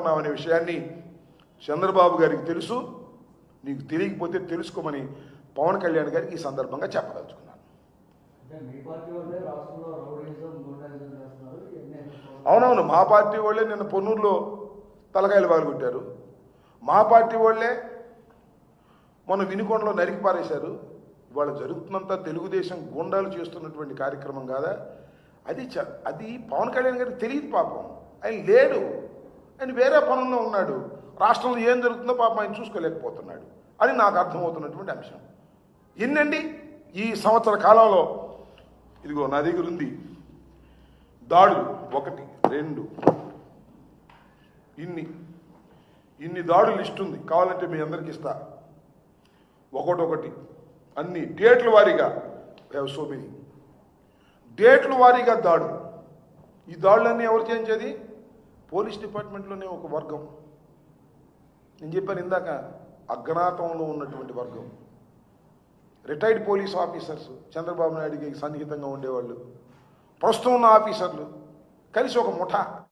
ఉన్నామనే విషయాన్ని చంద్రబాబు గారికి తెలుసు. నీకు తెలియకపోతే తెలుసుకోమని పవన్ కళ్యాణ్ గారికి ఈ సందర్భంగా చెప్పదలుచుకున్నాను. అవునవును మా పార్టీ వాళ్ళే నిన్న పొన్నూరులో తలకాయలు పాల్గొట్టారు మా పార్టీ వాళ్ళే మొన్న వినుకొండలో నరికి పారేశారు ఇవాళ జరుగుతున్నంత తెలుగుదేశం గుండాలు చేస్తున్నటువంటి కార్యక్రమం కాదా? అది చ అది పవన్ కళ్యాణ్ గారికి తెలియదు పాపం. ఆయన లేడు. ఆయన వేరే పనుల్లో ఉన్నాడు. రాష్ట్రంలో ఏం జరుగుతుందో పాపం ఆయన చూసుకోలేకపోతున్నాడు. అని నాకు అర్థమవుతున్నటువంటి అంశం. ఎన్నండి? ఈ సంవత్సర కాలంలో ఇదిగో నా దగ్గర ఉంది. దాడులు ఒకటి రెండు. ఇన్ని. ఇన్ని దాడులు లిస్ట్ ఉంది. కావాలంటే మీ అందరికి ఇస్తా. ఒకటొకటి అన్ని డేట్ల వారీగా హ్యావ్ సో మెనీ డేట్ల వారీగా దాడులు. ఈ దాడులన్నీ ఎవరు చేయించేది? పోలీస్ డిపార్ట్మెంట్లోనే ఒక వర్గం. నేను చెప్పాను ఇందాక అజ్ఞాతంలో ఉన్నటువంటి వర్గం. రిటైర్డ్ పోలీస్ ఆఫీసర్స్ చంద్రబాబు నాయుడికి సన్నిహితంగా ఉండేవాళ్ళు. ప్రస్తుతం ఉన్న ఆఫీసర్లు కలిసి ఒక ముఠా.